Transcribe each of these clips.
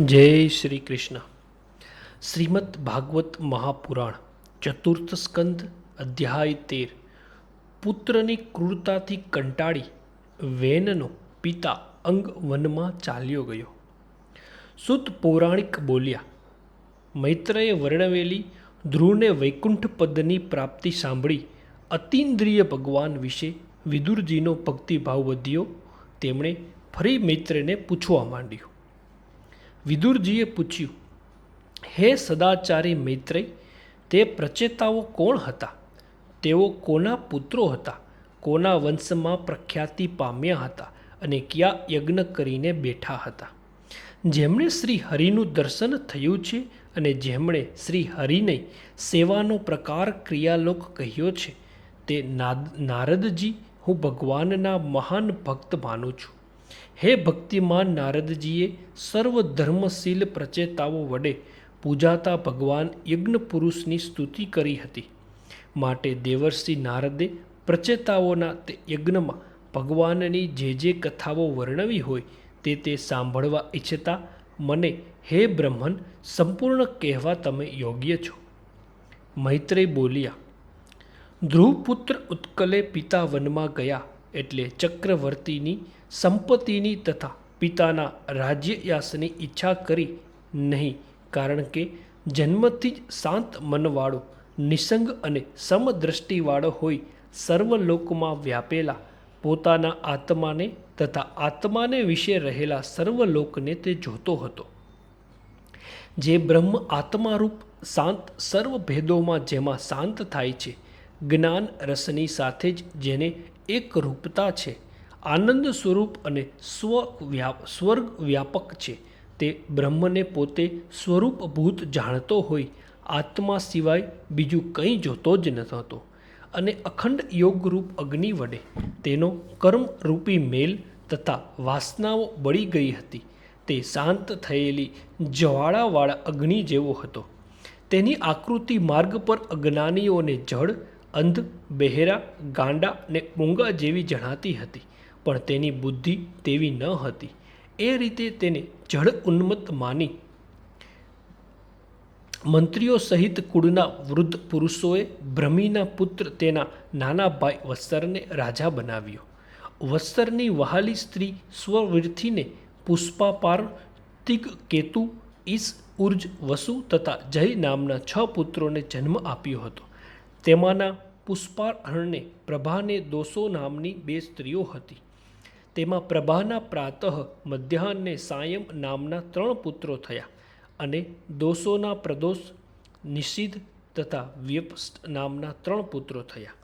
જય શ્રી કૃષ્ણ. શ્રીમદ ભાગવત મહાપુરાણ, ચતુર્થ સ્કંદ, અધ્યાય તેર. પુત્રની ક્રૂરતાથી કંટાળી વેનનો પિતા અંગ વનમાં ચાલ્યો ગયો. સુત પૌરાણિક બોલ્યા, મૈત્રએ વર્ણવેલી ધ્રુવને વૈકુંઠ પદની પ્રાપ્તિ સાંભળી અતિન્દ્રિય ભગવાન વિશે વિદુરજીનો ભક્તિભાવ વધ્યો. તેમણે ફરી મૈત્રને પૂછવા માંડ્યું. વિદુરજીએ પૂછ્યું, હે સદાચારી મૈત્રેય તે પ્રચેતાઓ કોણ હતા? તેઓ કોના પુત્રો હતા? કોના વંશમાં પ્રખ્યાતિ પામ્યા હતા? અને કયા યજ્ઞ કરીને બેઠા હતા? જેમણે શ્રી હરિનું દર્શન થયું છે અને જેમણે શ્રી હરિને સેવાનો પ્રકાર ક્રિયાલોક કહ્યો છે, તે નારદજી, હું ભગવાનના મહાન ભક્ત માનું છું. હે ભક્તિમાન નારદજીએ સર્વ ધર્મશીલ પ્રચેતાઓ વડે પૂજાતા ભગવાન યજ્ઞ પુરુષની સ્તુતિ કરી હતી. માટે દેવર્ષિ નારદે પ્રચેતાઓના તે યજ્ઞમાં ભગવાનની જે જે કથાઓ વર્ણવી હોય તે તે સાંભળવા ઈચ્છતા મને હે બ્રહ્મન સંપૂર્ણ કહેવા તમે યોગ્ય છો. મૈત્રેય બોલ્યા, ધ્રુવપુત્ર ઉત્કલે પિતા વનમાં ગયા. એટલે ચક્રવર્તીની સંપત્તિની તથા પિતાના રાજ્યયાસની ઈચ્છા કરી નહીં, કારણ કે જન્મથી જ શાંત મનવાળો, નિસંગ અને સમદ્રષ્ટિવાળો હોય સર્વલોકમાં વ્યાપેલા, પોતાના આત્માને તથા આત્માને વિશે રહેલા સર્વલોકને તે જોતો હતો. જે બ્રહ્મ આત્મારૂપ શાંત સર્વ ભેદોમાં જેમાં શાંત થાય છે, જ્ઞાન રસની સાથે જ જેને એક રૂપતા છે. આનંદ સ્વરૂપ અને સ્વ સ્વર્ગ વ્યાપક છે. તે બ્રહ્મને પોતે સ્વરૂપભૂત જાણતો હોય. આત્મા સિવાય બીજું કંઈ જોતો જ ન અને અખંડ યોગરૂપ અગ્નિ વડે તેનો કર્મરૂપી મેલ તથા વાસનાઓ બળી ગઈ હતી. તે શાંત થયેલી જ્વાળાવાળા અગ્નિ જેવો હતો. તેની આકૃતિ માર્ગ પર અજ્ઞાનીઓને જડ અંધ, બહેરા, ગાંડા ને મૂંગા જેવી જણાતી હતી, પણ તેની બુદ્ધિ તેવી ન હતી. એ રીતે તેને જળ ઉન્મત્ત માની મંત્રીઓ સહિત કુળના વૃદ્ધ પુરુષોએ બ્રહ્મીના પુત્ર તેના નાના ભાઈ વત્સરને રાજા બનાવ્યો. વત્સરની વહાલી સ્ત્રી સ્વવીરથીને પુષ્પાપાર તિગ કેતુ ઈસ ઉર્જ વસુ તથા જય નામના છ પુત્રોને જન્મ આપ્યો હતો. તેમાંના પુષ્પાહરણે પ્રભાને દોસો નામની બે સ્ત્રીઓ હતી. તેમાં પ્રભાના પ્રાતઃ મધ્યાહને સાયમ નામના ત્રણ પુત્રો થયા અને દોસોના પ્રદોષ નિષિદ્ધ તથા વ્યપસ્ટ નામના ત્રણ પુત્રો થયા.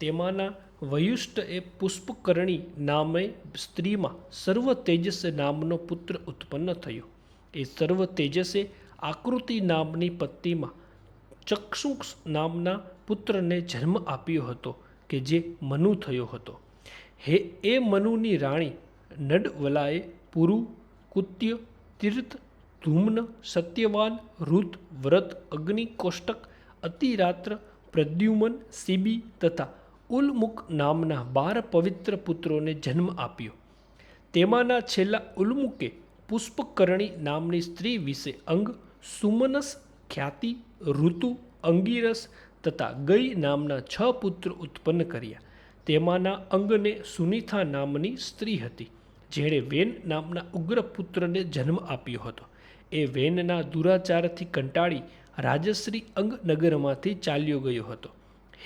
તેમાંના વયુષ્ટ એ પુષ્પકર્ણી નામે સ્ત્રીમાં સર્વ તેજસ નામનો પુત્ર ઉત્પન્ન થયો. એ સર્વ તેજસે આકૃતિ નામની પત્નીમાં ચક્ષુક્ષ નામના પુત્રને જન્મ આપ્યો હતો કે જે મનુ થયો હતો. હે, એ મનુની રાણી નડવલાએ પુરુ, કુત્ય, તીર્થ, ધૂમ્ન, સત્યવાન રુત વ્રત, અગ્નિ, કોષ્ટક, અતિરાત્ર, પ્રદ્યુમન સીબી તથા ઉલમુક નામના બાર પવિત્ર પુત્રોને જન્મ આપ્યો. તેમાંના છેલ્લા ઉલમુકે પુષ્પકર્ણી નામની સ્ત્રી વિશે અંગ સુમનસ ખ્યાતિ, ઋતુ, અંગીરસ તથા ગઈ નામના છ પુત્ર ઉત્પન્ન કર્યા. તેમાંના અંગને સુનિથા નામની સ્ત્રી હતી, જેણે વેન નામના ઉગ્ર પુત્રને જન્મ આપ્યો હતો. એ વેનના દુરાચારથી કંટાળી રાજશ્રી અંગ નગરમાંથી ચાલ્યો ગયો હતો.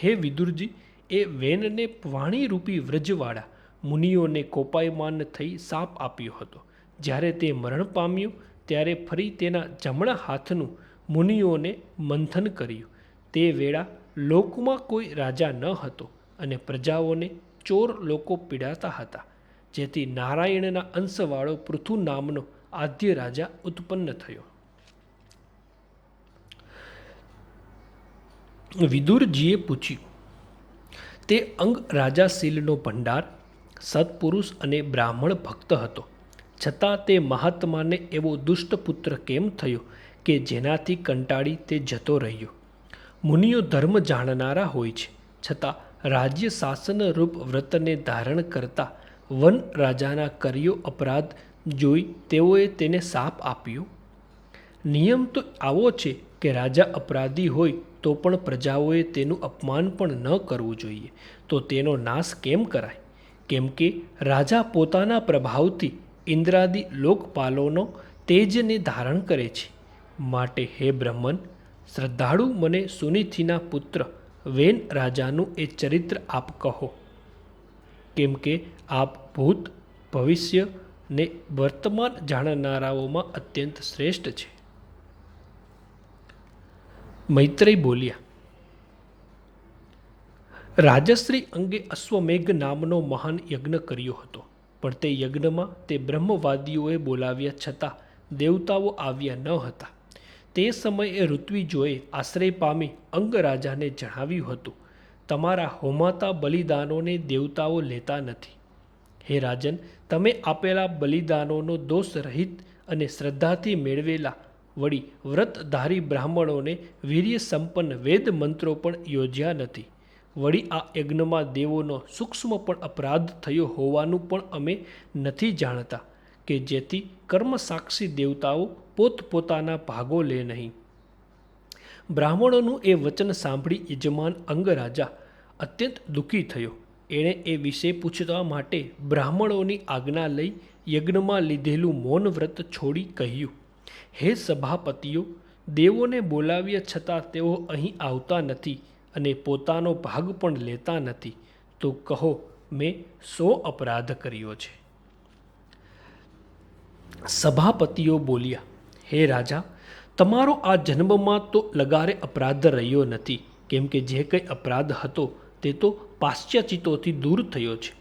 હે વિદુરજી, એ વેનને વાણીરૂપી વ્રજવાળા મુનિઓને કોપાયમાન થઈ સાપ આપ્યો હતો. જ્યારે તે મરણ પામ્યું, ત્યારે ફરી તેના જમણા હાથનું મુનિઓને મંથન કર્યું. તે વેળા લોકમાં કોઈ રાજા ન હતો અને પ્રજાઓને ચોર લોકો પીડાતા હતા, જેથી નારાયણના અંશવાળો પૃથુ નામનો આદ્ય રાજા ઉત્પન્ન થયો. વિદુરજીએ પૂછ્યું, તે અંગ રાજાશીલનો ભંડાર, સત્પુરુષ અને બ્રાહ્મણ ભક્ત હતો. છતાં તે મહાત્માને એવો દુષ્ટ પુત્ર કેમ થયો કે જેનાથી કંટાળી તે જતો રહ્યો. મુનિઓ ધર્મ જાણનારા હોય છે. છતાં રાજ્ય શાસન રૂપ વ્રતને ધારણ કરતા વન રાજાના કર્યો અપરાધ જોઈ તેઓએ તેને સાપ આપ્યો. નિયમ તો આવો છે કે રાજા અપરાધી હોય તો પણ પ્રજાઓએ તેનું અપમાન પણ ન કરવું જોઈએ. તો તેનો નાશ કેમ કરાય? કેમ કે રાજા પોતાના પ્રભાવથી ઇન્દ્રાદિ લોકપાલોનો તેજને ધારણ કરે છે. માટે હે બ્રહ્મન, શ્રદ્ધાળુ મને સુનિથિના પુત્ર વેન રાજાનું એ ચરિત્ર આપ કહો. કેમ કે આપ ભૂત, ભવિષ્ય ને વર્તમાન જાણનારાઓમાં અત્યંત શ્રેષ્ઠ છે. મૈત્રેય બોલ્યા, રાજશ્રી અંગે અશ્વમેઘ નામનો મહાન યજ્ઞ કર્યો હતો, પણ તે યજ્ઞમાં તે બ્રહ્મવાદીઓએ બોલાવ્યા છતાં દેવતાઓ આવ્યા ન હતા. તે સમયે ઋત્વિજોએ આશ્રય પામી અંગરાજાને જણાવ્યું હતું, તમારા હોમાતા બલિદાનોને દેવતાઓ લેતા નથી. હે રાજન, તમે આપેલા બલિદાનોનો દોષ રહિત અને શ્રદ્ધાથી મેળવેલા વળી વ્રતધારી બ્રાહ્મણોને વીર્ય સંપન્ન વેદ મંત્રો પણ યોજ્યા નથી. વળી આ યજ્ઞમાં દેવોનો સૂક્ષ્મ પણ અપરાધ થયો હોવાનું પણ અમે નથી જાણતા. કે જેથી કર્મસાક્ષી દેવતાઓ પોતપોતાના ભાગો લે નહીં. બ્રાહ્મણોનું એ વચન સાંભળી યજમાન અંગરાજા અત્યંત દુઃખી થયો. એણે એ વિશે પૂછવા માટે બ્રાહ્મણોની આજ્ઞા લઈ યજ્ઞમાં લીધેલું મૌન વ્રત છોડી કહ્યું, હે સભાપતિઓ, દેવોને બોલાવ્યા છતાં તેઓ અહીં આવતા નથી અને પોતાનો ભાગ પણ લેતા નથી. તો કહો, મેં સો અપરાધ કર્યો છે. સભાપતિઓ બોલ્યા, હે રાજા, તમારો આ જન્મમાં તો લગારે અપરાધ રહ્યો નથી. કેમ કે જે કંઈ અપરાધ હતો તે તો પાશ્ચાચિતોથી દૂર થયો છે.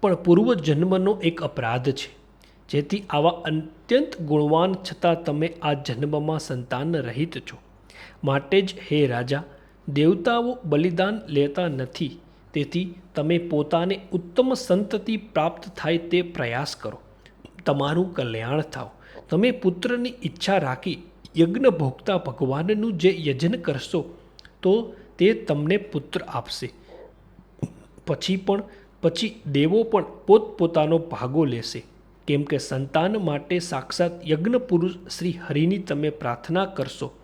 પણ પૂર્વ જન્મનો એક અપરાધ છે. જેથી આવા અત્યંત ગુણવાન છતાં તમે આ જન્મમાં સંતાન રહિત છો. માટે જ, હે રાજા, દેવતાઓ બલિદાન લેતા નથી. તેથી તમે પોતાને ઉત્તમ સંતતિ પ્રાપ્ત થાય તે પ્રયાસ કરો. તમારું કલ્યાણ થાવ. તમે પુત્રની ઈચ્છા રાખી યજ્ઞ ભોગતા ભગવાનનું જે યજન કરશો, તો તે તમને પુત્ર આપશે. પછી પણ, પછી દેવો પણ પોતપોતાનો ભાગો લેશે. કેમ કે સંતાન માટે સાક્ષાત યજ્ઞ પુરુષ શ્રી હરિની તમે પ્રાર્થના કરશો.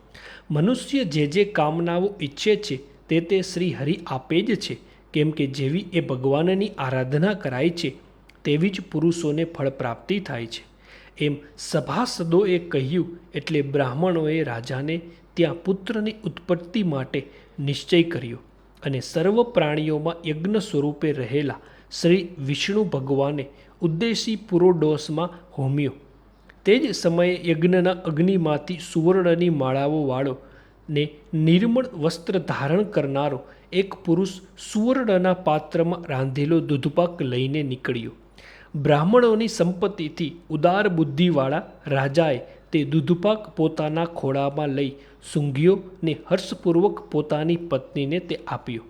મનુષ્ય જે જે કામનાઓ ઈચ્છે છે, તે તે શ્રી હરિ આપે જ છે. કેમ કે જેવી એ ભગવાનની આરાધના કરાય છે તેવી જ પુરુષોને ફળ પ્રાપ્તિ થાય છે. એમ સભાસદોએ કહ્યું એટલે બ્રાહ્મણોએ રાજાને ત્યાં પુત્રની ઉત્પત્તિ માટે નિશ્ચય કર્યો અને સર્વ પ્રાણીઓમાં યજ્ઞ સ્વરૂપે રહેલા શ્રી વિષ્ણુ ભગવાને ઉદ્દેશી પુરોડોસમાં હોમ્યો. તે જ સમયે યજ્ઞના અગ્નિમાંથી સુવર્ણની માળાઓ વાળો ને નિર્મળ વસ્ત્ર ધારણ કરનારો એક પુરુષ સુવર્ણના પાત્રમાં રાંધેલો દૂધપાક લઈને નીકળ્યો. બ્રાહ્મણોની સંપત્તિથી ઉદાર બુદ્ધિવાળા રાજાએ તે દૂધપાક પોતાના ખોળામાં લઈ સૂંઘ્યો ને હર્ષપૂર્વક પોતાની પત્નીને તે આપ્યો.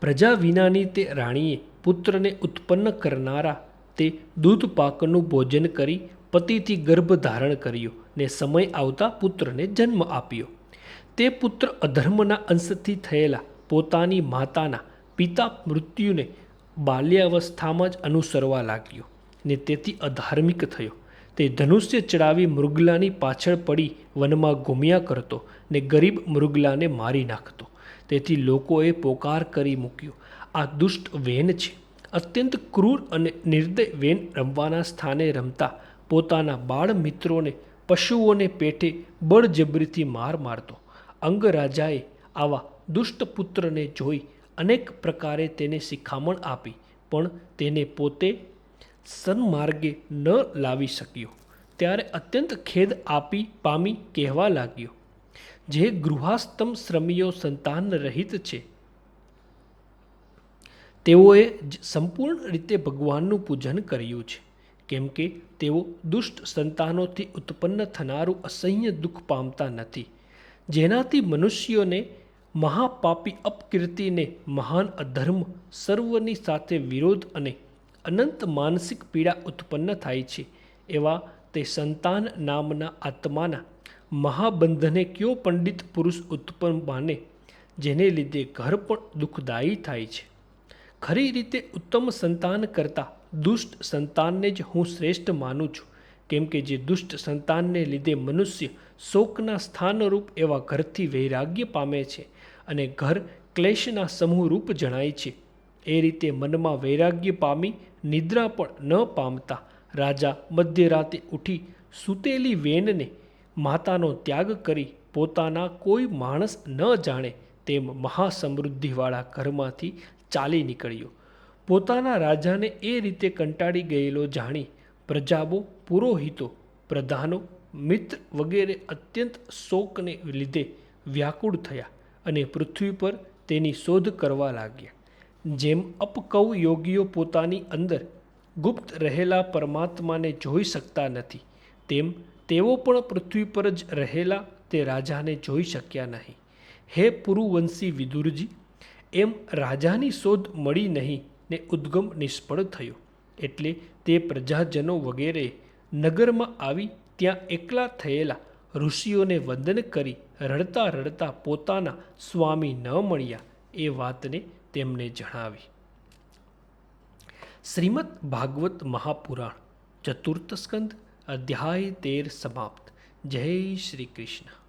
પ્રજા વિનાની તે રાણીએ પુત્રને ઉત્પન્ન કરનારા તે દૂધપાકનું ભોજન કરી પતિથી ગર્ભ ધારણ કર્યો ને સમય આવતા પુત્રને જન્મ આપ્યો. તે પુત્ર અધર્મના અંશથી થયેલા પોતાની માતાના પિતા મૃત્યુને બાલ્યાવસ્થામાં જ અનુસરવા લાગ્યો ને તેથી અધાર્મિક થયો. તે ધનુષ્ય ચડાવી મૃગલાની પાછળ પડી વનમાં ઘૂમ્યા કરતો ને ગરીબ મૃગલાને મારી નાખતો. તેથી લોકોએ પોકાર કરી મૂક્યો. આ દુષ્ટ વેન છે. અત્યંત ક્રૂર અને નિર્દય વેન રમવાના સ્થાને રમતા પોતાના બાળ મિત્રોને, પશુઓને પેટે બળજબરીથી માર મારતો. અંગરાજાએ આવા દુષ્ટ પુત્રને જોઈ અનેક પ્રકારે તેને શિખામણ આપી, પણ તેને પોતે સન્માર્ગે ન લાવી શક્યો. ત્યારે અત્યંત ખેદ આપી પામી કહેવા લાગ્યો, જે ગૃહાસ્તમ શ્રમીઓ સંતાન રહિત છે, તેઓએ સંપૂર્ણ રીતે ભગવાનનું પૂજન કર્યું છે, કેમ કે તેઓ દુષ્ટ સંતાનોથી ઉત્પન્ન થનારું અસહ્ય દુઃખ પામતા નથી. જેનાથી મનુષ્યોને મહાપાપી અપકીર્તિને મહાન અધર્મ સર્વની સાથે વિરોધ અને અનંત માનસિક પીડા ઉત્પન્ન થાય છે. એવા તે સંતાન નામના આત્માના મહાબંધને કયો પંડિત પુરુષ ઉત્પન્ન માને? જેને લીધે ઘર પણ દુઃખદાયી થાય છે. ખરી રીતે ઉત્તમ સંતાન કરતાં દુષ્ટ સંતાનને જ હું શ્રેષ્ઠ માનું છું. કેમ કે જે દુષ્ટ સંતાનને લીધે મનુષ્ય શોકના સ્થાનરૂપ એવા ઘરથી વૈરાગ્ય પામે છે. અને ઘર ક્લેશના સમૂહરૂપ જણાય છે. એ રીતે મનમાં વૈરાગ્ય પામી નિદ્રા પણ ન પામતા રાજા મધ્યરાતે ઉઠી સૂતેલી વેનને માતાનો ત્યાગ કરી પોતાના કોઈ માણસ ન જાણે તેમ મહાસમૃદ્ધિવાળા ઘરમાંથી ચાલી નીકળ્યો. પોતાના રાજાને એ રીતે કંટાળી ગયેલો જાણી પ્રજાઓ, પુરોહિતો, પ્રધાનો, મિત્ર વગેરે અત્યંત શોકને લીધે વ્યાકુળ થયા. અને પૃથ્વી પર તેની શોધ કરવા લાગ્યા. જેમ અપકવ યોગીઓ પોતાની અંદર ગુપ્ત રહેલા પરમાત્માને જોઈ શકતા નથી, તેમ તેઓ પણ પૃથ્વી પર જ રહેલા તે રાજાને જોઈ શક્યા નહીં. હે પુરુવંશી વિદુરજી, એમ રાજાની શોધ મળી નહીં ને ઉદ્ગમ નિષ્ફળ થયો. એટલે તે પ્રજાજનો વગેરે નગરમાં આવી ત્યાં એકલા થયેલા ઋષિઓને વંદન કરી રડતા રડતા પોતાના સ્વામી ન મળ્યા એ વાતને તેમને જણાવી. શ્રીમદ ભાગવત મહાપુરાણ, ચતુર્થ સ્કંદ, અધ્યાય તેર સમાપ્ત. જય શ્રી કૃષ્ણ.